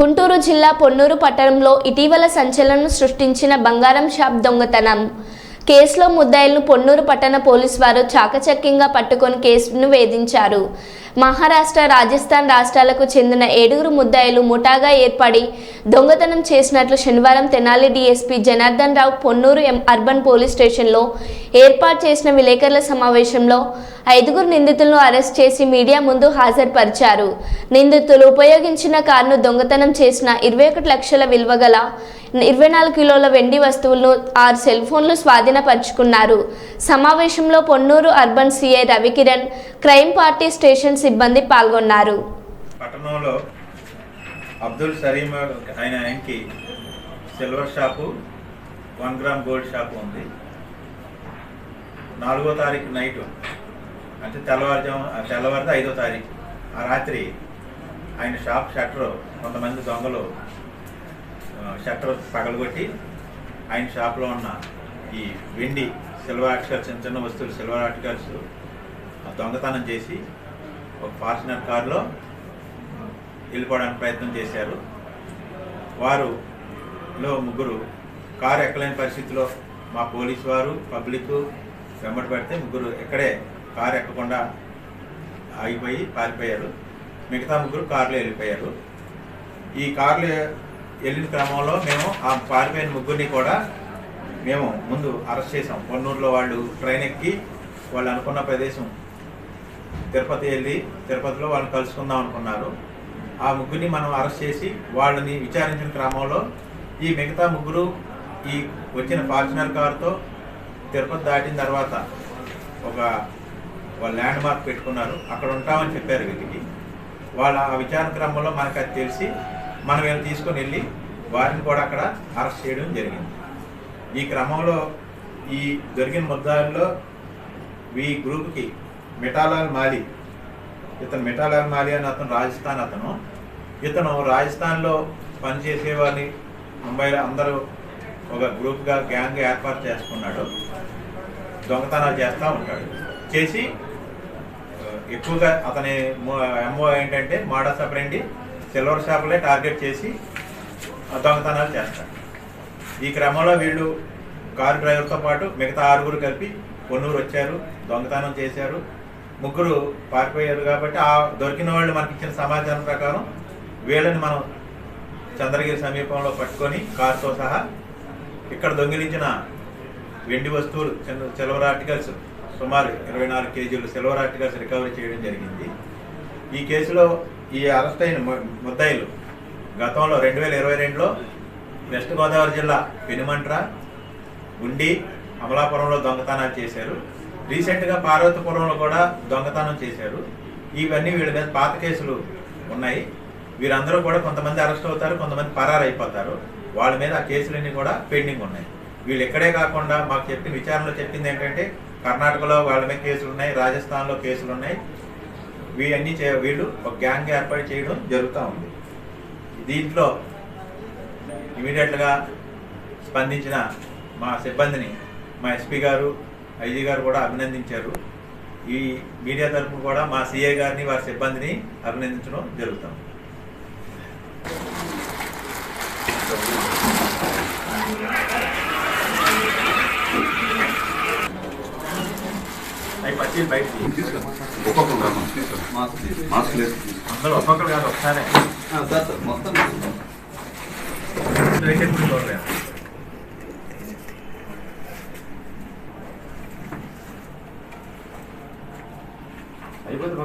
గుంటూరు జిల్లా పొన్నూరు పట్టణంలో ఇటీవల సంచలనం సృష్టించిన బంగారం షాప్ దొంగతనం. కేసులో ముద్దాయిలను పొన్నూరు పట్టణ పోలీసు వారు చాకచక్యంగా పట్టుకొని కేసును వేధించారు. మహారాష్ట్ర రాజస్థాన్ రాష్ట్రాలకు చెందిన ఏడుగురు ముద్దాయిలు ముఠాగా ఏర్పడి దొంగతనం చేసినట్లు శనివారం తెనాలి డీఎస్పీ జనార్దన్ రావు పొన్నూరు ఎం అర్బన్ పోలీస్ స్టేషన్లో ఏర్పాటు చేసిన విలేకరుల సమావేశంలో ఐదుగురు నిందితులను అరెస్ట్ చేసి మీడియా ముందు హాజరుపరిచారు. నిందితులు ఉపయోగించిన కారును దొంగతనం చేసిన ఇరవై ఒకటి లక్షల విలువ గల ఇరవై నాలుగు కిలోల వెండి వస్తువులను ఆరు సెల్ ఫోన్లు స్వాధీనపరుచుకున్నారు. సమావేశంలో Ponnur urban CI Ravikiran crime party station సిబ్బంది పాల్గొన్నారు. పట్టణంలో అబ్దుల్ సలీం ఆయన ఆయనకి silver shop one gram gold shop ఉంది. నాలుగో తారీఖు నైట్ అంటే తెల్లవారుజాము తెల్లవారితే ఐదో తారీఖు ఆ రాత్రి ఆయన షాప్ షట్టర్ కొంతమంది దొంగలు షట్టర్ పగలగొట్టి ఆయన షాప్లో ఉన్న ఈ వెండి సిల్వర్ ఆర్టికల్స్ చిన్న చిన్న వస్తువులు సిల్వర్ ఆర్టికల్స్ దొంగతనం చేసి ఒక ఫార్చునర్ కారులో వెళ్ళిపోవడానికి ప్రయత్నం చేశారు. వారు లో ముగ్గురు కారు ఎక్కలేని పరిస్థితిలో మా పోలీస్ వారు పబ్లిక్ వెంబడి పెడితే ముగ్గురు ఇక్కడే కారు ఎక్కకుండా ఆగిపోయి పారిపోయారు. మిగతా ముగ్గురు కారులో వెళ్ళిపోయారు. ఈ కారులో వెళ్ళిన క్రమంలో మేము ఆ పారిపోయిన ముగ్గురిని కూడా మేము ముందు అరెస్ట్ చేసాం పొన్నూరులో వాళ్ళు ట్రైన్ ఎక్కి వాళ్ళు అనుకున్న ప్రదేశం తిరుపతి వెళ్ళి తిరుపతిలో వాళ్ళని కలుసుకుందాం అనుకున్నారు. ఆ ముగ్గురిని మనం అరెస్ట్ చేసి వాళ్ళని విచారించిన క్రమంలో ఈ మిగతా ముగ్గురు ఈ వచ్చిన ఫార్చునర్ కారుతో తిరుపతి దాటిన తర్వాత ఒక వాళ్ళ ల్యాండ్ మార్క్ పెట్టుకున్నారు. అక్కడ ఉంటామని చెప్పారు వీటికి. వాళ్ళ ఆ విచారణ క్రమంలో మనకు అది తెలిసి మనం వీళ్ళని తీసుకొని వెళ్ళి వారిని కూడా అక్కడ అరెస్ట్ చేయడం జరిగింది. ఈ క్రమంలో ఈ దొరికిన ముద్దాల్లో ఈ గ్రూప్కి మిఠాలాల్ మాలి ఇతను మిఠాలాల్ మాలి అని అతను రాజస్థాన్ అతను. ఇతను రాజస్థాన్లో పనిచేసేవారిని ముంబైలో అందరూ ఒక గ్రూప్గా గ్యాంగ్ ఏర్పాటు చేసుకున్నాడు. దొంగతనాలు చేస్తూ ఉంటాడు. చేసి ఎక్కువగా అతని ఎంఓ ఏంటంటే మోడస్ అప్రెండి సిల్వర్ షాపులే టార్గెట్ చేసి ఆ, దొంగతనాలు చేస్తారు. ఈ క్రమంలో వీళ్ళు కారు డ్రైవర్తో పాటు మిగతా ఆరుగురు కలిపి కొన్నూరు వచ్చారు దొంగతనం చేశారు. ముగ్గురు పారిపోయారు కాబట్టి ఆ దొరికిన వాళ్ళు మనకి ఇచ్చిన సమాచారం ప్రకారం వీళ్ళని మనం చంద్రగిరి సమీపంలో పట్టుకొని కారుతో సహా ఇక్కడ దొంగిలించిన వెండి వస్తువులు చిన్న సిల్వర్ ఆర్టికల్స్ సుమారు ఇరవై నాలుగు కేజీలు సిల్వర్ ఆర్టికల్స్ రికవరీ చేయడం జరిగింది. ఈ కేసులో ఈ అరెస్ట్ అయిన ముద్దాయిలు గతంలో రెండు వేల ఇరవై రెండులో వెస్ట్ గోదావరి జిల్లా పెనుమంట్ర గుండి అమలాపురంలో దొంగతనాలు చేశారు. రీసెంట్గా పార్వతీపురంలో కూడా దొంగతనం చేశారు. ఇవన్నీ వీళ్ళ మీద పాత కేసులు ఉన్నాయి. వీరందరూ కూడా కొంతమంది అరెస్ట్ అవుతారు కొంతమంది పరారు అయిపోతారు వాళ్ళ మీద ఆ కేసులన్నీ కూడా పెండింగ్ ఉన్నాయి. వీళ్ళు ఎక్కడే కాకుండా మాకు చెప్పిన విచారణలో చెప్పింది ఏంటంటే కర్ణాటకలో వాళ్ళ మీద కేసులు ఉన్నాయి రాజస్థాన్లో కేసులు ఉన్నాయి. వీళ్ళన్నీ చే వీళ్ళు ఒక గ్యాంగ్ ఏర్పాటు చేయడం జరుగుతూ ఉంది. దీంట్లో ఇమీడియట్గా స్పందించిన మా సిబ్బందిని మా ఎస్పీ గారు ఐజీ గారు కూడా అభినందించారు. ఈ మీడియా తరఫున కూడా మా సిఏ గారిని వారి సిబ్బందిని అభినందించడం జరుగుతాం. అందరూ ఒక్కొక్కరు కాదు ఒకసారి సార్ సార్ మొత్తం చూడలేదు అయిపోతే